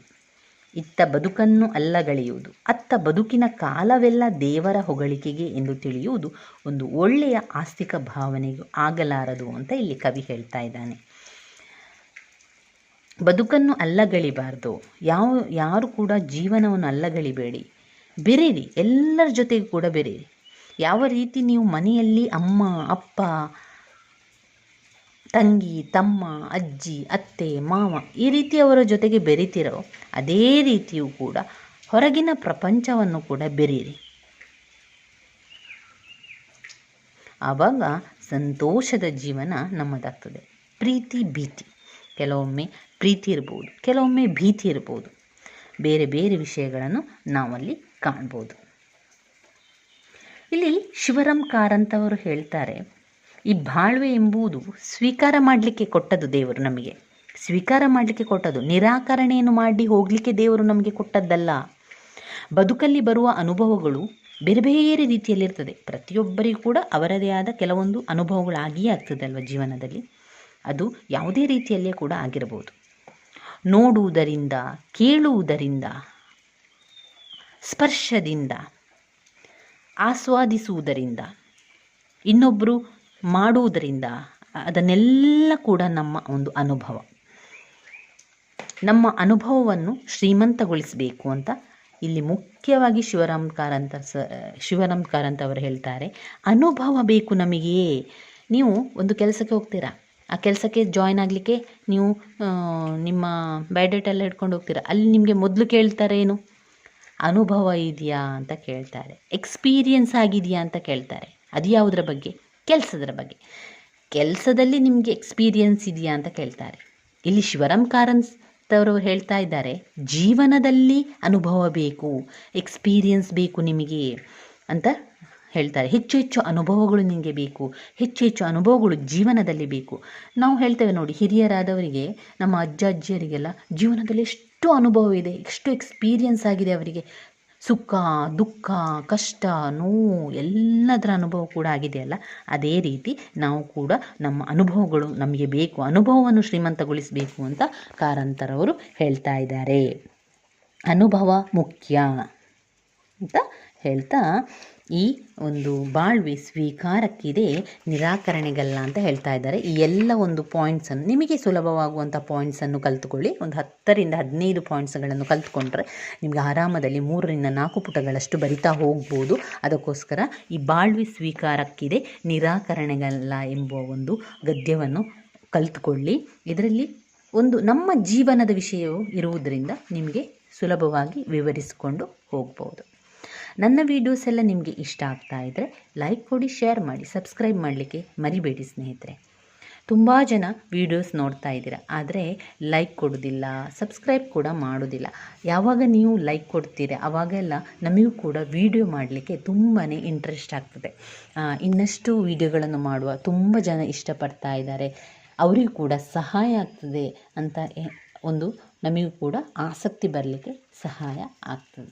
ಇತ್ತ ಬದುಕನ್ನು ಅಲ್ಲಗಳೆಯುವುದು, ಅತ್ತ ಬದುಕಿನ ಕಾಲವೆಲ್ಲ ದೇವರ ಹೊಗಳಿಕೆಗೆ ಎಂದು ತಿಳಿಯುವುದು ಒಂದು ಒಳ್ಳೆಯ ಆಸ್ತಿಕ ಭಾವನೆಗೂ ಆಗಲಾರದು ಅಂತ ಇಲ್ಲಿ ಕವಿ ಹೇಳ್ತಾ ಇದ್ದಾನೆ. ಬದುಕನ್ನು ಅಲ್ಲಗಳಿಬಾರ್ದು, ಯಾವ, ಯಾರು ಕೂಡ ಜೀವನವನ್ನು ಅಲ್ಲಗಳಿಬೇಡಿ. ಬೆರೀರಿ ಎಲ್ಲರ ಜೊತೆಗೂ ಕೂಡ ಬೆರೀರಿ ಯಾವ ರೀತಿ ನೀವು ಮನೆಯಲ್ಲಿ ಅಮ್ಮ, ಅಪ್ಪ ತಂಗಿ, ತಮ್ಮ, ಅಜ್ಜಿ, ಅತ್ತೆ, ಮಾವ ಈ ರೀತಿ ಅವರ ಜೊತೆಗೆ ಬೆರೀತಿರೋ ಅದೇ ರೀತಿಯೂ ಕೂಡ ಹೊರಗಿನ ಪ್ರಪಂಚವನ್ನು ಕೂಡ ಬೆರೀರಿ. ಆವಾಗ ಸಂತೋಷದ ಜೀವನ ನಮ್ಮದಾಗ್ತದೆ. ಪ್ರೀತಿ, ಭೀತಿ. ಕೆಲವೊಮ್ಮೆ ಪ್ರೀತಿ ಇರ್ಬೋದು, ಕೆಲವೊಮ್ಮೆ ಭೀತಿ ಇರ್ಬೋದು. ಬೇರೆ ಬೇರೆ ವಿಷಯಗಳನ್ನು ನಾವಲ್ಲಿ ಕಾಣ್ಬೋದು. ಇಲ್ಲಿ ಶಿವರಾಮ್ ಕಾರಂತವರು ಹೇಳ್ತಾರೆ ಈ ಬಾಳ್ವೆ ಎಂಬುದು ಸ್ವೀಕಾರ ಮಾಡಲಿಕ್ಕೆ ಕೊಟ್ಟದ್ದು ದೇವರು ನಮಗೆ. ಸ್ವೀಕಾರ ಮಾಡಲಿಕ್ಕೆ ಕೊಟ್ಟದ್ದು, ನಿರಾಕರಣೆಯನ್ನು ಮಾಡಿ ಹೋಗಲಿಕ್ಕೆ ದೇವರು ನಮಗೆ ಕೊಟ್ಟದ್ದಲ್ಲ. ಬದುಕಲ್ಲಿ ಬರುವ ಅನುಭವಗಳು ಬೇರೆ ಬೇರೆ ರೀತಿಯಲ್ಲಿರ್ತದೆ. ಪ್ರತಿಯೊಬ್ಬರಿಗೂ ಕೂಡ ಅವರದೇ ಆದ ಕೆಲವೊಂದು ಅನುಭವಗಳಾಗಿಯೇ ಆಗ್ತದೆ ಅಲ್ವ ಜೀವನದಲ್ಲಿ? ಅದು ಯಾವುದೇ ರೀತಿಯಲ್ಲೇ ಕೂಡ ಆಗಿರಬಹುದು. ನೋಡುವುದರಿಂದ, ಕೇಳುವುದರಿಂದ, ಸ್ಪರ್ಶದಿಂದ, ಆಸ್ವಾದಿಸುವುದರಿಂದ ಇನ್ನೊಬ್ಬರು ಮಾಡುವುದರಿಂದ ಅದನ್ನೆಲ್ಲ ಕೂಡ ನಮ್ಮ ಒಂದು ಅನುಭವ. ನಮ್ಮ ಅನುಭವವನ್ನು ಶ್ರೀಮಂತಗೊಳಿಸಬೇಕು ಅಂತ ಇಲ್ಲಿ ಮುಖ್ಯವಾಗಿ ಶಿವರಾಮ್ ಕಾರಂತ ಸ, ಶಿವರಾಮ್ ಕಾರಂತವರು ಹೇಳ್ತಾರೆ, ಅನುಭವ ಬೇಕು ನಮಗೆ. ನೀವು ಒಂದು ಕೆಲಸಕ್ಕೆ ಹೋಗ್ತೀರಾ? ಆ ಕೆಲಸಕ್ಕೆ ಜಾಯ್ನ್ ಆಗಲಿಕ್ಕೆ ನೀವು ನಿಮ್ಮ ಬಯೋಡೇಟಾ ಎಲ್ಲ ಹಿಡ್ಕೊಂಡು ಹೋಗ್ತೀರಾ? ಅಲ್ಲಿ ನಿಮಗೆ ಮೊದಲು ಕೇಳ್ತಾರೆ ಏನು ಅನುಭವ ಇದೆಯಾ? ಅಂತ ಕೇಳ್ತಾರೆ. ಎಕ್ಸ್ಪೀರಿಯನ್ಸ್ ಆಗಿದೆಯಾ? ಅಂತ ಕೇಳ್ತಾರೆ. ಅದು ಯಾವುದ್ರ ಬಗ್ಗೆ? ಕೆಲಸದರ ಬಗ್ಗೆ. ಕೆಲಸದಲ್ಲಿ ನಿಮಗೆ ಎಕ್ಸ್ಪೀರಿಯನ್ಸ್ ಇದೆಯಾ ಅಂತ ಕೇಳ್ತಾರೆ. ಇಲ್ಲಿ ಶಿವರಾಮ್ ಕಾರಂತ್ ಅವರು ಹೇಳ್ತಾ ಇದ್ದಾರೆ, ಜೀವನದಲ್ಲಿ ಅನುಭವ ಬೇಕು ಎಕ್ಸ್ಪೀರಿಯನ್ಸ್ ಬೇಕು ನಿಮಗೆ ಅಂತ ಹೇಳ್ತಾರೆ. ಹೆಚ್ಚು ಹೆಚ್ಚು ಅನುಭವಗಳು ನಿಮಗೆ ಬೇಕು, ಹೆಚ್ಚು ಹೆಚ್ಚು ಅನುಭವಗಳು ಜೀವನದಲ್ಲಿ ಬೇಕು. ನಾವು ಹೇಳ್ತೇವೆ ನೋಡಿ, ಹಿರಿಯರಾದವರಿಗೆ, ನಮ್ಮ ಅಜ್ಜ, ಅಜ್ಜಿಯರಿಗೆಲ್ಲ ಜೀವನದಲ್ಲಿ ಎಷ್ಟು ಅನುಭವ ಇದೆ ಎಷ್ಟು ಎಕ್ಸ್ಪೀರಿಯನ್ಸ್ ಆಗಿದೆ ಅವರಿಗೆ. ಸುಖ, ದುಃಖ, ಕಷ್ಟ, ನೋವು ಎಲ್ಲದರ ಅನುಭವ ಕೂಡ ಆಗಿದೆಯಲ್ಲ? ಅದೇ ರೀತಿ ನಾವು ಕೂಡ ನಮ್ಮ ಅನುಭವಗಳು ನಮಗೆ ಬೇಕು, ಅನುಭವವನ್ನು ಶ್ರೀಮಂತಗೊಳಿಸಬೇಕು ಅಂತ ಕಾರಂತರವರು ಹೇಳ್ತಾ ಇದ್ದಾರೆ. ಅನುಭವ ಮುಖ್ಯ ಅಂತ ಹೇಳ್ತಾ ಈ ಒಂದು ಬಾಳ್ವೆ ಸ್ವೀಕಾರಕ್ಕಿದೆ ನಿರಾಕರಣೆಗಲ್ಲ ಅಂತ ಹೇಳ್ತಾ ಇದ್ದಾರೆ. ಈ ಎಲ್ಲ ಒಂದು ಪಾಯಿಂಟ್ಸನ್ನು ನಿಮಗೆ ಸುಲಭವಾಗುವಂಥ ಪಾಯಿಂಟ್ಸನ್ನು ಕಲ್ತುಕೊಳ್ಳಿ. ಒಂದು ಹತ್ತರಿಂದ ಹದಿನೈದು ಪಾಯಿಂಟ್ಸ್ಗಳನ್ನು ಕಲ್ತ್ಕೊಂಡ್ರೆ ನಿಮಗೆ ಆರಾಮದಲ್ಲಿ ಮೂರರಿಂದ ನಾಲ್ಕು ಪುಟಗಳಷ್ಟು ಬರಿತಾ ಹೋಗ್ಬೋದು. ಅದಕ್ಕೋಸ್ಕರ ಈ ಬಾಳ್ವೆ ಸ್ವೀಕಾರಕ್ಕಿದೆ ನಿರಾಕರಣೆಗಲ್ಲ ಎಂಬುವ ಒಂದು ಗದ್ಯವನ್ನು ಕಲ್ತುಕೊಳ್ಳಿ. ಇದರಲ್ಲಿ ಒಂದು ನಮ್ಮ ಜೀವನದ ವಿಷಯವು ಇರುವುದರಿಂದ ನಿಮಗೆ ಸುಲಭವಾಗಿ ವಿವರಿಸಿಕೊಂಡು ಹೋಗ್ಬೋದು. ನನ್ನ ವೀಡಿಯೋಸ್ ಎಲ್ಲ ನಿಮಗೆ ಇಷ್ಟ ಆಗ್ತಾ ಇದ್ದರೆ ಲೈಕ್ ಕೊಡಿ ಶೇರ್ ಮಾಡಿ ಸಬ್ಸ್ಕ್ರೈಬ್ ಮಾಡಲಿಕ್ಕೆ ಮರಿಬೇಡಿ ಸ್ನೇಹಿತರೆ. ತುಂಬ ಜನ ವೀಡಿಯೋಸ್ ನೋಡ್ತಾ ಇದ್ದೀರಾ, ಆದರೆ ಲೈಕ್ ಕೊಡೋದಿಲ್ಲ ಸಬ್ಸ್ಕ್ರೈಬ್ ಕೂಡ ಮಾಡೋದಿಲ್ಲ. ಯಾವಾಗ ನೀವು ಲೈಕ್ ಕೊಡ್ತೀರ ಆವಾಗೆಲ್ಲ ನಮಗೂ ಕೂಡ ವೀಡಿಯೋ ಮಾಡಲಿಕ್ಕೆ ತುಂಬಾ ಇಂಟ್ರೆಸ್ಟ್ ಆಗ್ತದೆ. ಇನ್ನಷ್ಟು ವೀಡಿಯೋಗಳನ್ನು ಮಾಡುವ ತುಂಬ ಜನ ಇಷ್ಟಪಡ್ತಾ ಇದ್ದಾರೆ. ಅವರಿಗೂ ಕೂಡ ಸಹಾಯ ಆಗ್ತದೆ ಅಂತ ಒಂದು ನಮಗೂ ಕೂಡ ಆಸಕ್ತಿ ಬರಲಿಕ್ಕೆ ಸಹಾಯ ಆಗ್ತದೆ.